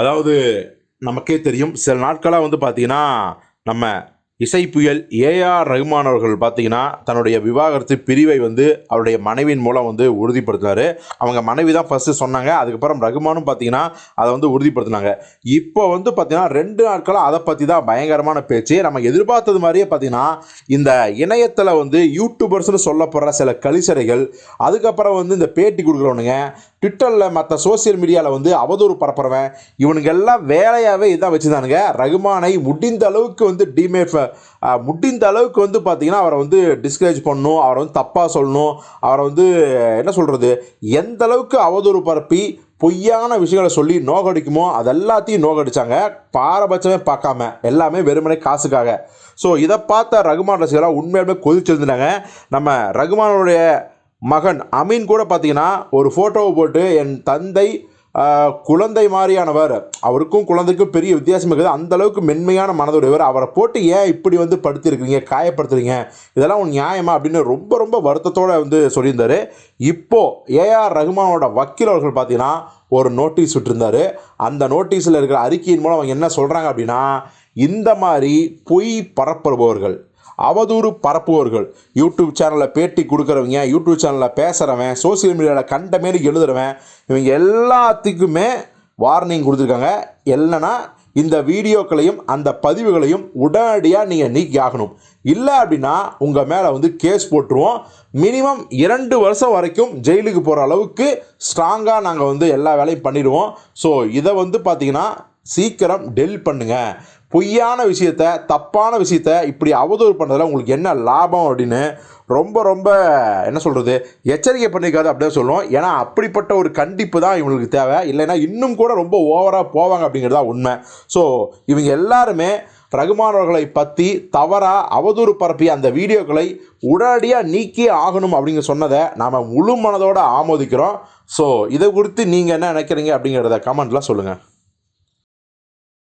அதாவது நமக்கே தெரியும் சில நாட்களாக வந்து பார்த்தீங்கன்னா நம்ம இசை புயல் ஏஆர் ரஹ்மான் அவர்கள் பார்த்தீங்கன்னா தன்னுடைய விவாகரத்து பிரிவை வந்து அவருடைய மனைவியின் மூலம் வந்து உறுதிப்படுத்தினார். அவங்க மனைவி தான் ஃபஸ்ட்டு சொன்னாங்க. அதுக்கப்புறம் ரகுமானும் பார்த்தீங்கன்னா அதை வந்து உறுதிப்படுத்தினாங்க. இப்போ வந்து பார்த்தீங்கன்னா ரெண்டு நாட்களாக அதை பற்றி தான் பயங்கரமான பேச்சு. நம்ம எதிர்பார்த்தது மாதிரியே பார்த்தீங்கன்னா இந்த இணையத்தில் வந்து யூடியூபர்ஸ்னு சொல்லப்படுற சில கலிசரைகள் அதுக்கப்புறம் வந்து இந்த பேட்டி கொடுக்குறவனுங்க ட்விட்டரில் மற்ற சோஷியல் மீடியாவில் வந்து அவதூறு பரப்புறவன் இவனுங்க எல்லாம் வேலையாகவே இதான் வச்சுதானுங்க ரகுமானை முடிந்த அளவுக்கு வந்து டிமே முடிந்த அளவுக்கு வந்து பார்த்தீங்கன்னா அவரை வந்து டிஸ்கரேஜ் பண்ணணும் அவரை வந்து தப்பாக சொல்லணும் அவரை வந்து என்ன சொல்கிறது எந்த அளவுக்கு அவதூறு பரப்பி பொய்யான விஷயங்களை சொல்லி நோகடிக்குமோ அது எல்லாத்தையும் நோகடிச்சாங்க. பாரபட்சமே பார்க்காம எல்லாமே வெறுமனே காசுக்காக. ஸோ இதை பார்த்த ரகுமான் ரசிகராக உண்மையாலுமே கொதிச்சிருந்தாங்க நம்ம ரகுமானுடைய மகன் அமீன் கூட பார்த்தீங்கன்னா ஒரு ஃபோட்டோவை போட்டு என் தந்தை குழந்தை மாதிரியானவர் அவருக்கும் குழந்தைக்கும் பெரிய வித்தியாசம் இருக்குது. அந்த அளவுக்கு மென்மையான மனதுடையவர் அவரை போட்டு ஏன் இப்படி வந்து படுத்திருக்கிறீங்க காயப்படுத்துறீங்க இதெல்லாம் உன் நியாயமா அப்படின்னு ரொம்ப ரொம்ப வருத்தத்தோட வந்து சொல்லியிருந்தார். இப்போது ஏஆர் ரகுமானோட வக்கீல் அவர்கள் பார்த்தீங்கன்னா ஒரு நோட்டீஸ் விட்டுருந்தாரு. அந்த நோட்டீஸில் இருக்கிற அறிக்கையின் மூலம் அவங்க என்ன சொல்கிறாங்க அப்படின்னா இந்த மாதிரி பொய் பரப்புபவர்கள் அவதூறு பரப்புவர்கள். யூடியூப் சேனலில் பேட்டி கொடுக்குறவங்க யூடியூப் சேனலில் பேசுகிறவன் சோஷியல் மீடியாவில் கண்ட மாரி எழுதுறவன் இவங்க எல்லாத்துக்குமே வார்னிங் கொடுத்துருக்காங்க. இல்லைன்னா இந்த வீடியோக்களையும் அந்த பதிவுகளையும் உடனடியாக நீங்கள் நீக்கி ஆகணும். இல்லை அப்படின்னா உங்கள் மேலே வந்து கேஸ் போட்டுருவோம். மினிமம் இரண்டு வருஷம் வரைக்கும் ஜெயிலுக்கு போகிற அளவுக்கு ஸ்ட்ராங்காக நாங்கள் வந்து எல்லா வேலையும் பண்ணிடுவோம். ஸோ இதை வந்து பார்த்திங்கன்னா சீக்கிரம் டெல் பண்ணுங்க. பொய்யான விஷயத்த தப்பான விஷயத்த இப்படி அவதூறு பண்ணுறதுல உங்களுக்கு என்ன லாபம் அப்படின்னு ரொம்ப ரொம்ப என்ன சொல்கிறது எச்சரிக்கை பண்ணிக்காது அப்படியே சொல்லுவோம். ஏன்னா அப்படிப்பட்ட ஒரு கண்டிப்பு தான் இவங்களுக்கு தேவை. இல்லைன்னா இன்னும் கூட ரொம்ப ஓவராக போவாங்க அப்படிங்கிறது தான் உண்மை. ஸோ இவங்க எல்லாருமே ரகுமான் அவர்களை பற்றி தவறாக அவதூறு பரப்பிய அந்த வீடியோக்களை உடனடியாக நீக்கி ஆகணும் அப்படிங்க சொன்னதை நாம் முழு மனதோடு ஆமோதிக்கிறோம். ஸோ இதை குறித்து நீங்கள் என்ன நினைக்கிறீங்க அப்படிங்கிறத கமெண்ட்லாம் சொல்லுங்கள்